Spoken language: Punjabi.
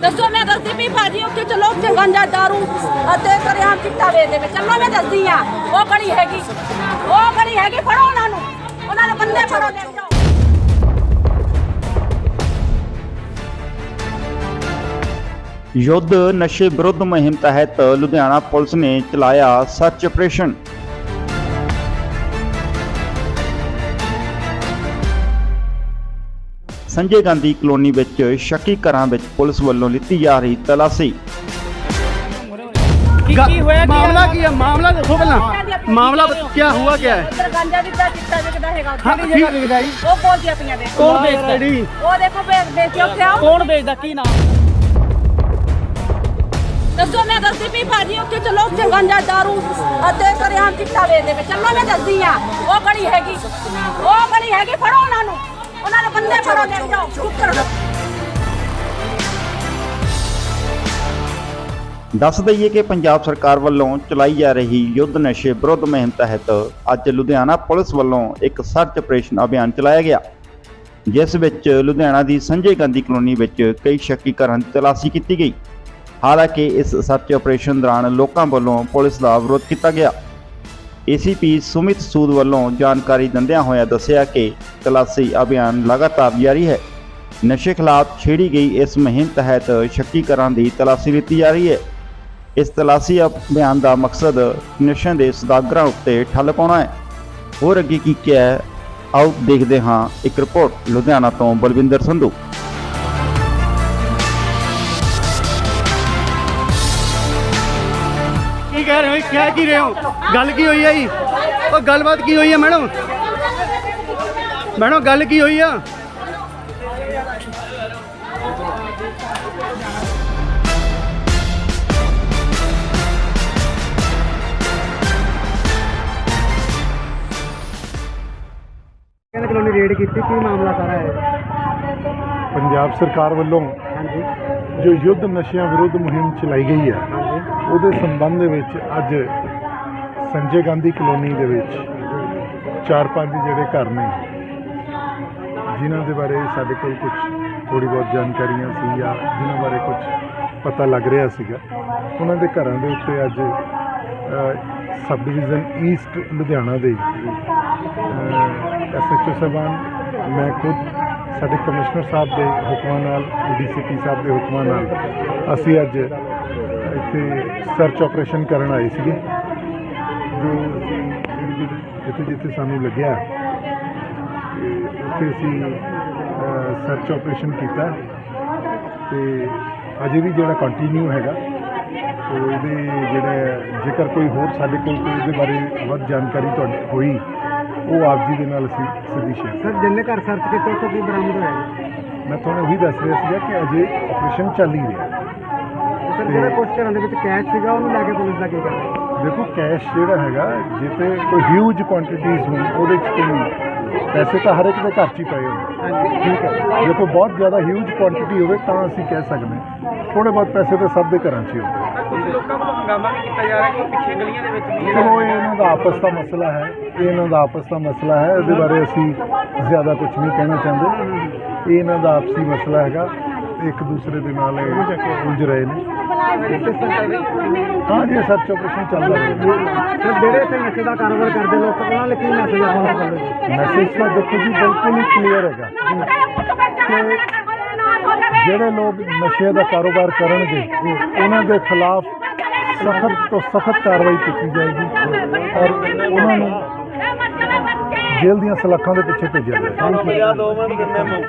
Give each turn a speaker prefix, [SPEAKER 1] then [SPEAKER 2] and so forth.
[SPEAKER 1] ਦੱਸੋ, ਮੈਂ ਦੱਸਦੀ ਵੀ ਭਾਜੀ, ਉੱਥੇ ਚਲੋ, ਉੱਥੇ ਗੰਜਾ, ਦਾਰੂ ਅਤੇ ਸਰਿਆਮ ਚਿੱਟਾ ਵੇਚਦੇ ਵੇ ਚੱਲੋ ਮੈਂ ਦੱਸਦੀ ਆ, ਉਹ ਖੜੀ ਹੈਗੀ, ਉਹ ਖੜੀ ਹੈਗੀ, ਫੜੋ ਉਹਨਾਂ ਨੂੰ। ਉਹਨਾਂ ਨੂੰ ਬੰਦੇ ਫੜੋ, ਲੈ ਜਾਓ
[SPEAKER 2] ਯੁੱਧ ਨਸ਼ੇ ਵਿਰੁੱਧ ਮੁਹਿੰਮ ਤਹਿਤ ਲੁਧਿਆਣਾ ਪੁਲਿਸ ਨੇ ਚਲਾਇਆ search operation. Sanjay Gandhi colony ਵਿੱਚ ਸ਼ੱਕੀ ਘਰਾਂ ਵਿੱਚ ਪੁਲਿਸ ਵੱਲੋਂ ਲਿੱਤੀ ਜਾ ਰਹੀ ਤਲਾਸ਼ੀ।
[SPEAKER 3] ਕੀ ਕੀ ਹੋਇਆ ਕੀ ਮਾਮਲਾ ਕੀ ਹੈ? ਮਾਮਲਾ ਦੱਸੋ ਪਹਿਲਾਂ। ਮਾਮਲਾ ਕੀ ਹੁਆ ਕੀ ਹੈ?
[SPEAKER 1] ਉੱਧਰ ਗੰਜਾ ਵਿਕਦਾ ਚਿੱਟਾ ਵਿਕਦਾ ਹੈਗਾ ਉੱਥੇ।
[SPEAKER 3] ਹਾਂ ਕੀ ਲਿਖਦਾ ਜੀ।
[SPEAKER 1] ਉਹ ਬੋਲਦੀਆਂ ਪਈਆਂ ਦੇ
[SPEAKER 3] ਕੌਣ ਵੇਚਦਾ ਜੀ।
[SPEAKER 1] ਉਹ ਦੇਖੋ ਵੇਚ ਵੇਚ ਕੇ ਉੱਥੇ ਆਓ।
[SPEAKER 3] ਕੌਣ ਵੇਚਦਾ? ਕੀ ਨਾਮ?
[SPEAKER 1] ਦੱਸੋ ਮੈਂ ਦੱਸਦੀ ਵੀ ਭਾਜੀ ਉੱਥੇ ਚਲੋ ਉੱਥੇ ਗੰਜਾ ਦਾਰੂ ਅਤੇ ਸਰਿਆਮ ਚਿੱਟਾ ਵੇਚਦੇ ਵੇ ਚੱਲੋ ਮੈਂ ਦੱਸਦੀ ਆ। ਉਹ ਖੜੀ ਹੈਗੀ। ਉਹ ਖੜੀ ਹੈਗੀ ਫੜੋ। ਉਹਨਾਂ ਲੈ ਜਾਓ ਚੁੱਪ ਕਰੋ
[SPEAKER 2] ਦੱਸ ਦਈਏ ਕਿ ਪੰਜਾਬ ਸਰਕਾਰ ਵੱਲੋਂ ਚਲਾਈ ਜਾ ਰਹੀ ਯੁੱਧ ਨਸ਼ੇ ਵਿਰੁੱਧ ਮੁਹਿੰਮ ਤਹਿਤ ਅੱਜ ਲੁਧਿਆਣਾ ਪੁਲਿਸ ਵੱਲੋਂ ਇੱਕ ਸਰਚ ਆਪਰੇਸ਼ਨ ਅਭਿਆਨ ਚਲਾਇਆ ਗਿਆ, ਜਿਸ ਵਿੱਚ ਲੁਧਿਆਣਾ ਦੀ ਸੰਜੇ ਗਾਂਧੀ ਕਲੋਨੀ ਵਿੱਚ ਕਈ ਸ਼ੱਕੀ ਘਰਾਂ ਦੀ ਤਲਾਸ਼ੀ ਕੀਤੀ ਗਈ। ਹਾਲਾਂਕਿ ਇਸ ਸਰਚ ਆਪਰੇਸ਼ਨ ਦੌਰਾਨ ਲੋਕਾਂ ਵੱਲੋਂ ਪੁਲਿਸ ਦਾ ਵਿਰੋਧ ਕੀਤਾ ਗਿਆ। ਏਸੀਪੀ ਸੁਮਿਤ ਸੂਦ ਵੱਲੋਂ ਜਾਣਕਾਰੀ ਦਿੰਦਿਆਂ ਹੋਇਆ ਦੱਸਿਆ ਕਿ ਤਲਾਸ਼ੀ ਅਭਿਆਨ ਲਗਾਤਾਰ ਜਾਰੀ ਹੈ। ਨਸ਼ੇ ਖਿਲਾਫ ਛੇੜੀ ਗਈ ਇਸ ਮੁਹਿੰਮ ਤਹਿਤ ਸ਼ੱਕੀ ਘਰਾਂ ਦੀ ਤਲਾਸ਼ੀ ਲਿੱਤੀ ਜਾ ਰਹੀ ਹੈ। ਇਸ ਤਲਾਸ਼ੀ ਅਭਿਆਨ ਦਾ ਮਕਸਦ ਨਸ਼ਿਆਂ ਦੇ ਸਦਾਗਰਾਂ ਉੱਤੇ ਠੱਲ ਪਾਉਣਾ ਹੈ। ਹੋਰ ਅੱਗੇ ਕੀ ਕਿਹਾ ਹੈ? ਆਓ ਦੇਖਦੇ ਹਾਂ ਇੱਕ ਰਿਪੋਰਟ, ਲੁਧਿਆਣਾ ਤੋਂ ਬਲਵਿੰਦਰ ਸੰਧੂ।
[SPEAKER 3] ਕਹਿ ਰਹੇ ਹੋ ਕਹਿ ਕੀ ਰਹੇ ਹੋ? ਗੱਲ ਕੀ ਹੋਈ ਹੈ ਜੀ? ਉਹ ਗੱਲਬਾਤ ਕੀ ਹੋਈ ਹੈ ਮੈਡਮ? ਮੈਡਮ ਗੱਲ ਕੀ ਹੋਈ ਆ? ਕਹਿੰਦੇ ਕਲੋਨੀ ਰੇਡ ਕੀਤੀ? ਕੀ ਮਾਮਲਾ ਸਾਰਾ ਹੈ?
[SPEAKER 4] ਪੰਜਾਬ ਸਰਕਾਰ ਵੱਲੋਂ
[SPEAKER 3] ਹਾਂਜੀ।
[SPEAKER 4] ਜੋ ਯੁੱਧ ਨਸ਼ਿਆਂ ਵਿਰੁੱਧ ਮੁਹਿੰਮ ਚਲਾਈ ਗਈ ਹੈ ਉਹਦੇ ਸੰਬੰਧ ਦੇ ਵਿੱਚ ਅੱਜ ਸੰਜੇ ਗਾਂਧੀ ਕਲੋਨੀ ਦੇ ਵਿੱਚ ਚਾਰ ਪੰਜ ਜਿਹੜੇ ਘਰ ਨੇ, ਜਿਨ੍ਹਾਂ ਦੇ ਬਾਰੇ ਸਾਡੇ ਕੋਲ ਕੁਝ ਥੋੜੀ ਬਹੁਤ ਜਾਣਕਾਰੀਆਂ ਸੀ ਜਾਂ ਜਿਨ੍ਹਾਂ ਬਾਰੇ ਕੁਝ ਪਤਾ ਲੱਗ ਰਿਹਾ ਸੀਗਾ। ਉਹਨਾਂ ਦੇ ਘਰਾਂ ਦੇ ਉੱਤੇ ਅੱਜ ਸਬ ਡਿਵੀਜ਼ਨ ਈਸਟ ਲੁਧਿਆਣਾ ਦੇ ਐਸਐਚਓ ਸਾਹਿਬਾਨ, ਮੈਂ ਖੁਦ ਸਾਡੇ ਕਮਿਸ਼ਨਰ ਸਾਹਿਬ ਦੇ ਹੁਕਮਾਂ ਨਾਲ ਡੀਸੀਪੀ ਸਾਹਿਬ ਦੇ ਹੁਕਮਾਂ ਨਾਲ ਅਸੀਂ ਅੱਜ ਇੱਥੇ ਸਰਚ ਆਪਰੇਸ਼ਨ ਕਰਨ ਆਏ ਸੀਗੇ। ਜੋ ਜਿੱਥੇ ਜਿੱਥੇ ਸਾਨੂੰ ਲੱਗਿਆ ਉੱਥੇ ਅਸੀਂ ਸਰਚ ਆਪਰੇਸ਼ਨ ਕੀਤਾ। ਤੇ ਅਜੇ ਵੀ ਜਿਹੜਾ ਕੰਟੀਨਿਊ ਹੈਗਾ ਤੋ ਇਹਦੇ ਜਿਹੜੇ ਜੇਕਰ ਕੋਈ ਹੋਰ ਸਾਡੇ ਕੋਲ ਕੋਈ ਇਹਦੇ ਬਾਰੇ ਵੱਧ ਜਾਣਕਾਰੀ ਤੁਹਾਡੀ ਹੋਈ ਉਹ ਆਪ ਜੀ ਦੇ ਨਾਲ ਅਸੀਂ ਸਿੱਧੀ ਸ਼ੇਅਰ
[SPEAKER 3] ਸਰ ਜਿੰਨੇ ਘਰ ਸਰਚ ਕੀਤੇ ਉੱਥੋਂ ਕੀ ਬਰਾਮਦ ਹੋਇਆ
[SPEAKER 4] ਮੈਂ ਤੁਹਾਨੂੰ ਉਹੀ ਦੱਸ ਰਿਹਾ ਸੀਗਾ ਕਿ ਅਜੇ ਆਪਰੇਸ਼ਨ ਚੱਲ ਹੀ ਰਿਹਾ।
[SPEAKER 3] ਸਰ
[SPEAKER 4] ਤੇ-
[SPEAKER 3] ਜਿਹੜਾ ਕੁਝ ਘਰਾਂ ਦੇ ਵਿੱਚ ਕੈਸ਼ ਸੀਗਾ ਉਹਨੂੰ ਲੈ ਕੇ ਪੁਲਿਸ ਦਾ ਕੀ ਕਰਨਾ?
[SPEAKER 4] ਦੇਖੋ ਕੈਸ਼ ਜਿਹੜਾ ਹੈਗਾ ਜਿੱਤੇ ਕੋਈ ਹਿਊਜ ਕੁਆਂਟੀਟੀਜ਼ ਹੋਣ ਉਹਦੇ ਚ ਕੋਈ ਪੈਸੇ ਤਾਂ ਹਰ ਇੱਕ ਦੇ ਘਰ 'ਚ ਹੀ ਪਏ ਹੁੰਦੇ
[SPEAKER 3] ਹਾਂਜੀ।
[SPEAKER 4] ਠੀਕ ਹੈ। ਜੇ ਕੋਈ ਬਹੁਤ ਜ਼ਿਆਦਾ ਹਿਊਜ ਕੁਆਂਟੀਟੀ ਹੋਵੇ ਤਾਂ ਅਸੀਂ ਕਹਿ ਸਕਦੇ ਹਾਂ। ਥੋੜੇ ਬਹੁਤ ਪੈਸੇ ਤਾਂ ਸਭ ਦੇ ਘਰਾਂ 'ਚ ਹੀ ਹੁੰਦੇ
[SPEAKER 3] ਕੁਝ ਲੋਕਾਂ ਵੱਲੋਂ ਹੰਗਾਮਾ ਵੀ ਕੀਤਾ ਜਾ ਰਿਹਾ ਕਿ ਪਿੱਛੇ ਗਲੀਆਂ ਦੇ ਵਿੱਚ ਵੀ
[SPEAKER 4] ਚਲੋ ਇਹ ਇਹਨਾਂ ਦਾ ਆਪਸ ਦਾ ਮਸਲਾ ਹੈ। ਇਹ ਇਹਨਾਂ ਦਾ ਆਪਸ ਦਾ ਮਸਲਾ ਹੈ। ਇਹਦੇ ਬਾਰੇ ਅਸੀਂ ਜ਼ਿਆਦਾ ਕੁਝ ਨਹੀਂ ਕਹਿਣਾ ਚਾਹੁੰਦੇ। ਇਹ ਇਹਨਾਂ ਦਾ ਆਪਸੀ ਮਸਲਾ ਹੈਗਾ। ਇੱਕ ਦੂਸਰੇ ਦੇ ਨਾਲ ਇਹ ਉਲਝ ਰਹੇ ਨੇ। ਹਾਂ ਜੀ ਸਰਚ ਆਪਰੇਸ਼ਨ ਚੱਲ ਰਿਹਾ ਹੈ।
[SPEAKER 3] ਜਿਹੜੇ ਇੱਥੇ ਨਸ਼ੇ ਦਾ ਕਾਰੋਬਾਰ ਕਰਦੇ ਲੋਕ, ਉਹਨਾਂ ਲਈ ਕੀ ਮੈਸੇਜ ਆਉਣਾ ਚਾਹੁੰਦੇ
[SPEAKER 4] ਮੈਸੇਜ ਤਾਂ ਦੇਖੋ ਜੀ, ਬਿਲਕੁਲ ਹੀ ਕਲੀਅਰ ਹੈਗਾ। ਜਿਹੜੇ ਲੋਕ ਨਸ਼ੇ ਦਾ ਕਾਰੋਬਾਰ ਕਰਨਗੇ, ਉਹਨਾਂ ਦੇ ਖਿਲਾਫ ਸਖਤ ਤੋਂ ਸਖਤ ਕਾਰਵਾਈ ਕੀਤੀ ਜਾਏਗੀ ਔਰ ਉਹਨਾਂ ਨੂੰ ਜੇਲ੍ਹ ਦੀਆਂ ਸਲਾਖਾਂ ਦੇ ਪਿੱਛੇ ਭੇਜਿਆ ਜਾਏਗਾ।